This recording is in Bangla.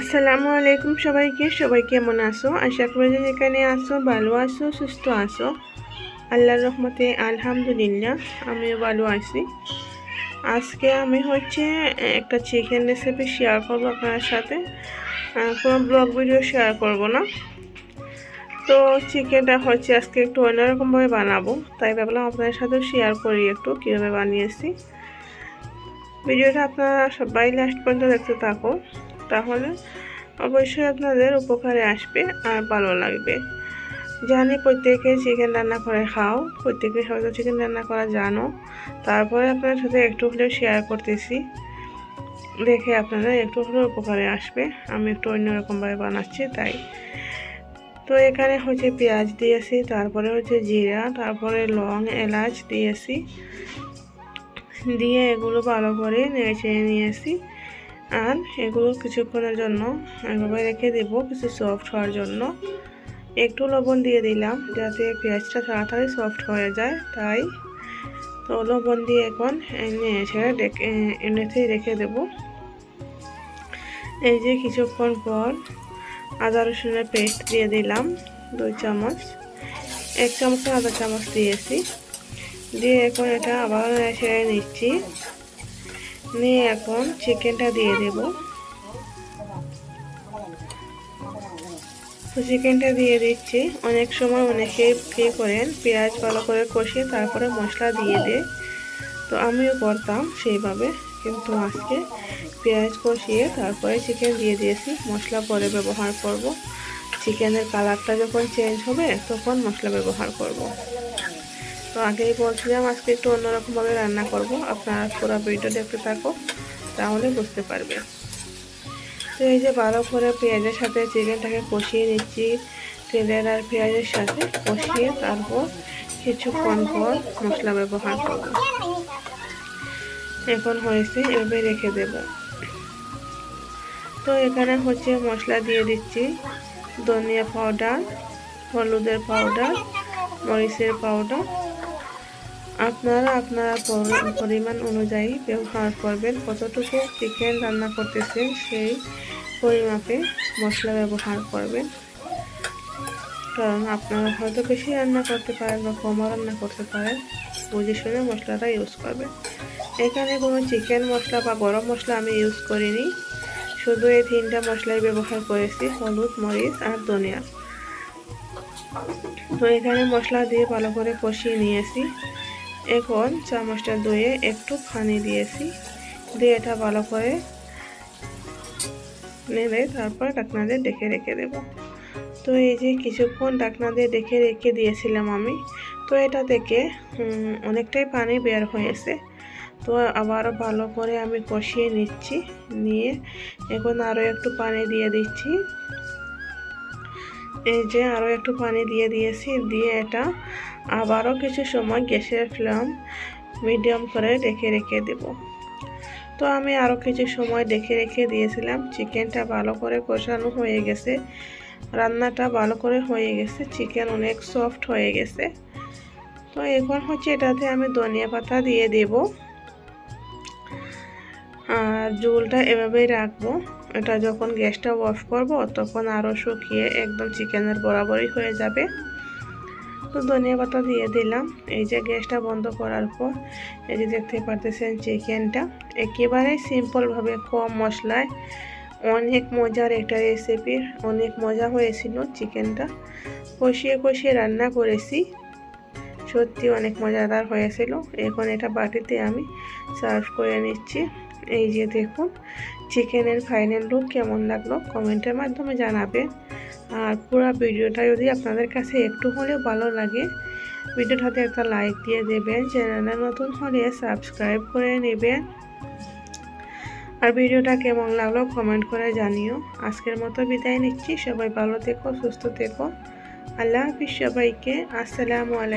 আসসালামু আলাইকুম সবাইকে, সবাই কেমন আছো? আশা করি যে যেখানে আসো ভালো আছো, সুস্থ আছো। আল্লাহর রহমতে আলহামদুলিল্লাহ, আমিও ভালো আছি। আজকে আমি হচ্ছে, একটা চিকেন রেসিপি শেয়ার করব আপনার সাথে। কোনো ব্লগ ভিডিও শেয়ার করব না। তো চিকেনটা হচ্ছে আজকে একটু অন্যরকমভাবে বানাবো। তাই ভাবলাম আপনাদের সাথে শেয়ার করি একটু, কীভাবে বানিয়েছি। ভিডিওটা আপনারা সবাই লাস্ট পর্যন্ত দেখতে থাকো। তাহলে অবশ্যই আপনাদের উপকারে আসবে আর ভালো লাগবে। জানি প্রত্যেকে চিকেন রান্না করে খাও, প্রত্যেকে হয়তো চিকেন রান্না করা জানো। তারপরে আপনার সাথে একটু হলেও শেয়ার করতেছি। দেখে আপনারা একটু হলেও উপকারে আসবে। আমি একটু অন্যরকমভাবে বানাচ্ছি, তাই। তো এখানে হচ্ছে পেঁয়াজ দিয়েছি, তারপরে হচ্ছে জিরা, তারপরে লং এলাচ দিয়েছি। দিয়ে এগুলো ভালো করে নেড়ে নিয়েছি। আর এগুলো কিছুক্ষণের জন্য এভাবে রেখে দেবো, কিছু সফট হওয়ার জন্য। একটু লবণ দিয়ে দিলাম যাতে পেঁয়াজটা তাড়াতাড়ি সফট হয়ে যায়, তাই তো লবণ দিয়ে এখন এনে ছেড়ে এমনিতেই রেখে দেব। এই যে কিছুক্ষণ পর আদা রসুনের পেস্ট দিয়ে দিলাম, দুই চামচ, এক চামচ আদা চামচ দিয়েছি। দিয়ে এখন এটা আবার ছেড়ে নিচ্ছি নিয়ে এখন চিকেনটা দিয়ে দেব। তো চিকেনটা দিয়ে দিচ্ছি। অনেক সময় অনেকে কী করেন, পেঁয়াজ ভালো করে কষিয়ে তারপরে মশলা দিয়ে দে তো আমিও করতাম সেইভাবে, কিন্তু আজকে পেঁয়াজ কষিয়ে তারপরে চিকেন দিয়ে দিয়েছি। মশলা পরে ব্যবহার করব। চিকেনের কালারটা যখন চেঞ্জ হবে, তখন মশলা ব্যবহার করব। তো আগেই বলছিলাম, আজকে একটু অন্যরকমভাবে রান্না করব। আপনারা পুরো ভিডিও দেখতে থাকো তাহলে বুঝতে পারবে তো এই যে ভালো করে পেঁয়াজের সাথে চিকেনটাকে কষিয়ে নিচ্ছি, তেলের আর পেঁয়াজের সাথে কষিয়ে তারপর কিছুক্ষণ পর মশলা ব্যবহার করব। এখন হয়েছে এভাবে রেখে দেব। তো এখানে হচ্ছে মশলা দিয়ে দিচ্ছি, ধনিয়া পাউডার, হলুদের পাউডার, মরিচের পাউডার আপনারা আপনারা পরিমাণ অনুযায়ী ব্যবহার করবেন। কতটুকু চিকেন রান্না করতেছেন সেই পরিমাপে মশলা ব্যবহার করবেন। কারণ আপনারা হয়তো বেশি রান্না করতে পারেন বা কমও রান্না করতে পারেন, বুঝে শুনে মশলাটা ইউজ করবেন। এখানে কোনো চিকেন মশলা বা গরম মশলা আমি ইউজ করিনি। শুধু এই তিনটা মশলাই ব্যবহার করেছি, হলুদ, মরিচ আর ধনিয়া। তো এখানে মশলা দিয়ে ভালো করে কষিয়ে নিয়েছি। এখন চামচটা ধুয়ে একটু পানি দিয়েছি। দিয়ে এটা ভালো করে নেড়ে তারপর ডাকনা দিয়ে ডেকে রেখে দেব। তো এই যে কিছুক্ষণ ডাকনা দিয়ে ডেকে রেখে দিয়েছিলাম আমি, তো এটা থেকে অনেকটাই পানি বের হয়েছে। তো আবারও ভালো করে আমি কষিয়ে নিচ্ছি, নিয়ে এখন আরও একটু পানি দিয়ে দিচ্ছি। এই যে আরও একটু পানি দিয়ে দিয়েছি, দিয়ে এটা আবারও কিছু সময় গ্যাসের ফ্লেম মিডিয়াম করে রেখে রেখে দেব। তো আমি আরও কিছু সময় দেখে, রেখে দিয়েছিলাম। চিকেনটা ভালো করে কষানো হয়ে গেছে। রান্নাটা ভালো করে হয়ে গেছে। চিকেন অনেক সফট হয়ে গেছে। তো এখন হচ্ছে এটাতে আমি ধনিয়া পাতা দিয়ে দেব। আর জুলটা এভাবেই রাখব। এটা যখন গ্যাসটা অফ করব, তখন আরও শুকিয়ে একদম চিকেনের বরাবরই হয়ে যাবে। তো ধনিয়া পাতা দিয়ে দিলাম। এই যে গ্যাসটা বন্ধ করার পর, এই যে দেখতে পারতেছেন চিকেনটা। একেবারেই সিম্পলভাবে কম মশলায় অনেক মজার একটা রেসিপি অনেক মজা হয়েছিল চিকেনটা। কষিয়ে কষিয়ে রান্না করেছি। সত্যি অনেক মজাদার হয়েছিল। এখন এটা বাটিতে আমি সার্ভ করে নিচ্ছি। এই যে দেখুন, চিকেনের ফাইনাল লুক কেমন লাগল? কমেন্টের মাধ্যমে জানাবেন আর পুরো ভিডিওটা যদি আপনাদের কাছে একটু হলেও ভালো লাগে, ভিডিওটাতে একটা লাইক দিয়ে দেবেন, চ্যানেলে নতুন হলে সাবস্ক্রাইব করে নেবেন। আর ভিডিওটা কেমন লাগল কমেন্ট করে জানিও। আজকের মতো বিদায় নিচ্ছি। সবাই ভালো থেকো, সুস্থ থেকো। আল্লাহ হাফিজ সবাইকে। আসসালামু আলাইকুম।